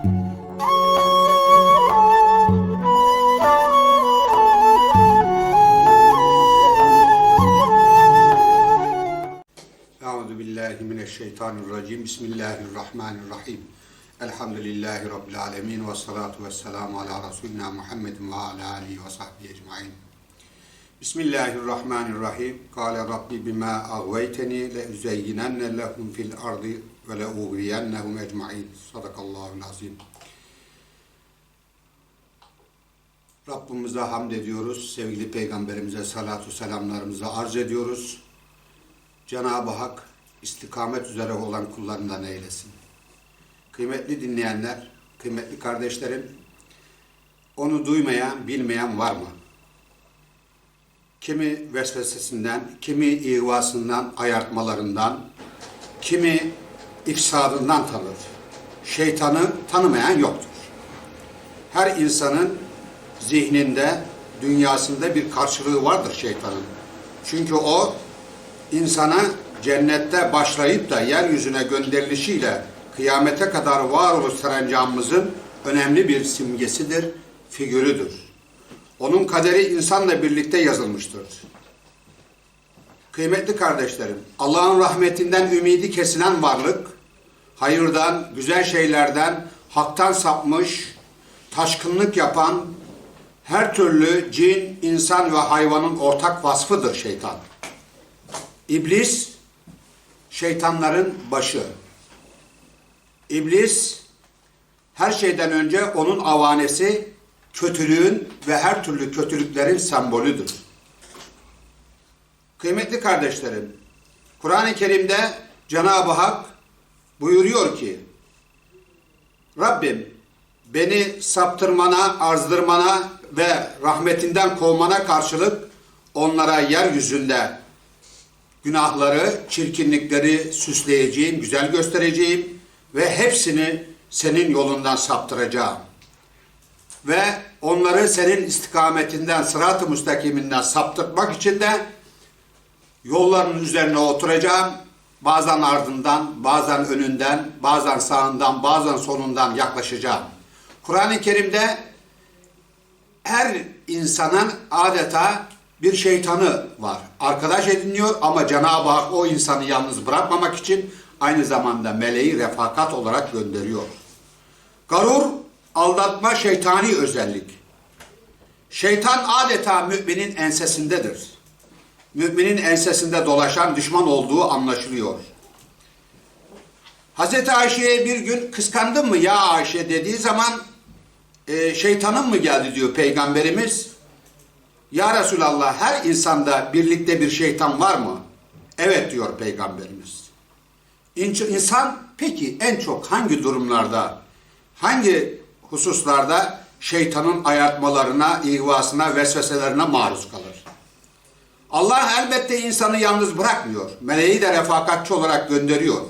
Euzu billahi mineşşeytanirracim. Bismillahirrahmanirrahim. Elhamdülillahi rabbil alamin ve salatu vesselamu ala resulina Muhammedin ve ala alihi ve sahbihi ecmaîn. Bismillahirrahmanirrahim. Kâle Rabbi bima agveyteni le üzeyyinenne lehum fil ardı ve le uğriyennehum ecmaîn. Sadakallahul azim. Rabbimize hamd ediyoruz. Sevgili Peygamberimize salatu selamlarımızı arz ediyoruz. Cenab-ı Hak istikamet üzere olan kullarından eylesin. Kıymetli dinleyenler, kıymetli kardeşlerim, onu duymayan, bilmeyen var mı? Kimi vesvesesinden, kimi ihvasından, ayartmalarından, kimi ifsadından tanır. Şeytanı tanımayan yoktur. Her insanın zihninde, dünyasında bir karşılığı vardır şeytanın. Çünkü o insana cennette başlayıp da yeryüzüne gönderilişiyle kıyamete kadar varoluş serencamımızın önemli bir simgesidir, figürüdür. Onun kaderi insanla birlikte yazılmıştır. Kıymetli kardeşlerim, Allah'ın rahmetinden ümidi kesilen varlık, hayırdan, güzel şeylerden, haktan sapmış, taşkınlık yapan, her türlü cin, insan ve hayvanın ortak vasfıdır şeytan. İblis şeytanların başı. İblis her şeyden önce onun avanesi kötülüğün ve her türlü kötülüklerin sembolüdür. Kıymetli kardeşlerim, Kur'an-ı Kerim'de Cenab-ı Hak buyuruyor ki Rabbim beni saptırmana, azdırmana ve rahmetinden kovmana karşılık onlara yeryüzünde günahları, çirkinlikleri süsleyeceğim, güzel göstereceğim ve hepsini senin yolundan saptıracağım. Ve onları senin istikametinden, sırat-ı müstakiminden saptırmak için de yolların üzerine oturacağım. Bazen ardından, bazen önünden, bazen sağından, bazen solundan yaklaşacağım. Kur'an-ı Kerim'de her insanın adeta bir şeytanı var. Arkadaş ediniyor ama Cenab-ı Hak o insanı yalnız bırakmamak için aynı zamanda meleği refakat olarak gönderiyor. Garur, aldatma şeytani özellik. Şeytan adeta müminin ensesindedir. Müminin ensesinde dolaşan düşman olduğu anlaşılıyor. Hazreti Ayşe'ye bir gün kıskandın mı ya Ayşe dediği zaman e, şeytanın mı geldi diyor Peygamberimiz. Ya Resulallah her insanda birlikte bir şeytan var mı? Evet diyor Peygamberimiz. İnsan peki en çok hangi durumlarda, hangi hususlarda şeytanın ayartmalarına, ihvasına, vesveselerine maruz kalır? Allah elbette insanı yalnız bırakmıyor. Meleği de refakatçi olarak gönderiyor.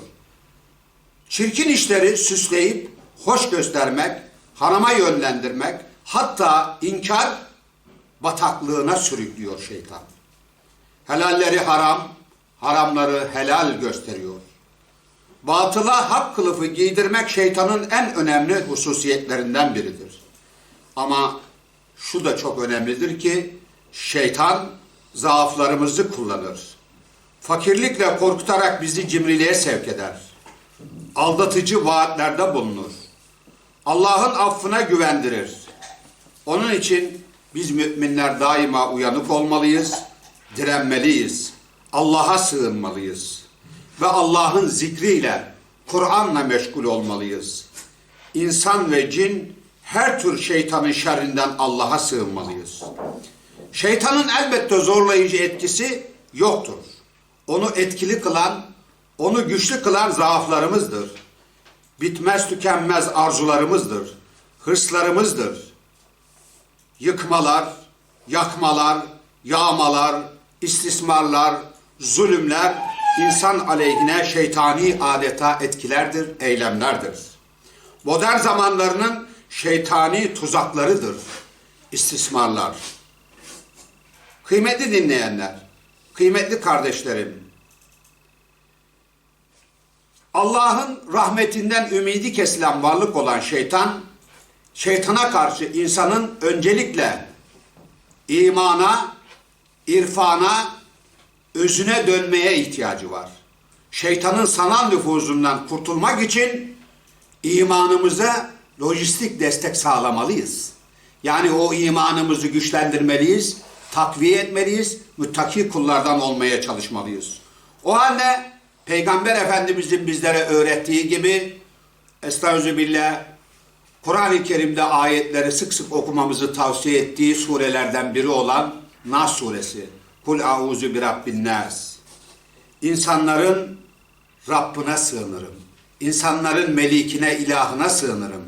Çirkin işleri süsleyip hoş göstermek, hanıma yönlendirmek, hatta inkar bataklığına sürüklüyor şeytan. Helalleri haram, haramları helal gösteriyor. Batıla hak kılıfı giydirmek şeytanın en önemli hususiyetlerinden biridir. Ama şu da çok önemlidir ki şeytan zaaflarımızı kullanır. Fakirlikle korkutarak bizi cimriliğe sevk eder. Aldatıcı vaatlerde bulunur. Allah'ın affına güvendirir. Onun için biz müminler daima uyanık olmalıyız, direnmeliyiz. Allah'a sığınmalıyız. Ve Allah'ın zikriyle, Kur'an'la meşgul olmalıyız. İnsan ve cin her tür şeytanın şerrinden Allah'a sığınmalıyız. Şeytanın elbette zorlayıcı etkisi yoktur. Onu etkili kılan, onu güçlü kılan zaaflarımızdır. Bitmez tükenmez arzularımızdır. Hırslarımızdır yıkmalar, yakmalar, yağmalar, istismarlar, zulümler insan aleyhine şeytani adeta etkilerdir, eylemlerdir. Modern zamanlarının şeytani tuzaklarıdır istismarlar. Kıymetli dinleyenler, kıymetli kardeşlerim, Allah'ın rahmetinden ümidi kesilen varlık olan şeytan, şeytana karşı insanın öncelikle imana, irfana, özüne dönmeye ihtiyacı var. Şeytanın sanal nüfuzundan kurtulmak için imanımıza lojistik destek sağlamalıyız. Yani o imanımızı güçlendirmeliyiz, takviye etmeliyiz, müttaki kullardan olmaya çalışmalıyız. O halde Peygamber Efendimizin bizlere öğrettiği gibi Estağfirullah Kur'an-ı Kerim'de ayetleri sık sık okumamızı tavsiye ettiği surelerden biri olan Nas suresi. Kul auzu bi rabbin nas. İnsanların Rabbine sığınırım. İnsanların melikine, ilahına sığınırım.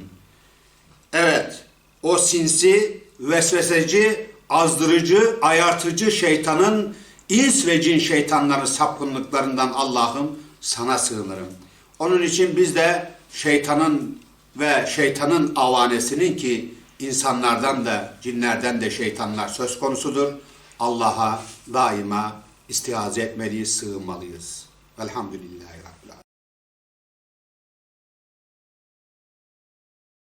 Evet, o sinsi, vesveseci, azdırıcı, ayartıcı şeytanın ins ve cin şeytanların sapkınlıklarından Allah'ım sana sığınırım. Onun için biz de şeytanın ve şeytanın avanesinin ki insanlardan da cinlerden de şeytanlar söz konusudur. Allah'a daima istiaze etmeliyiz, sığınmalıyız. Velhamdülillahi.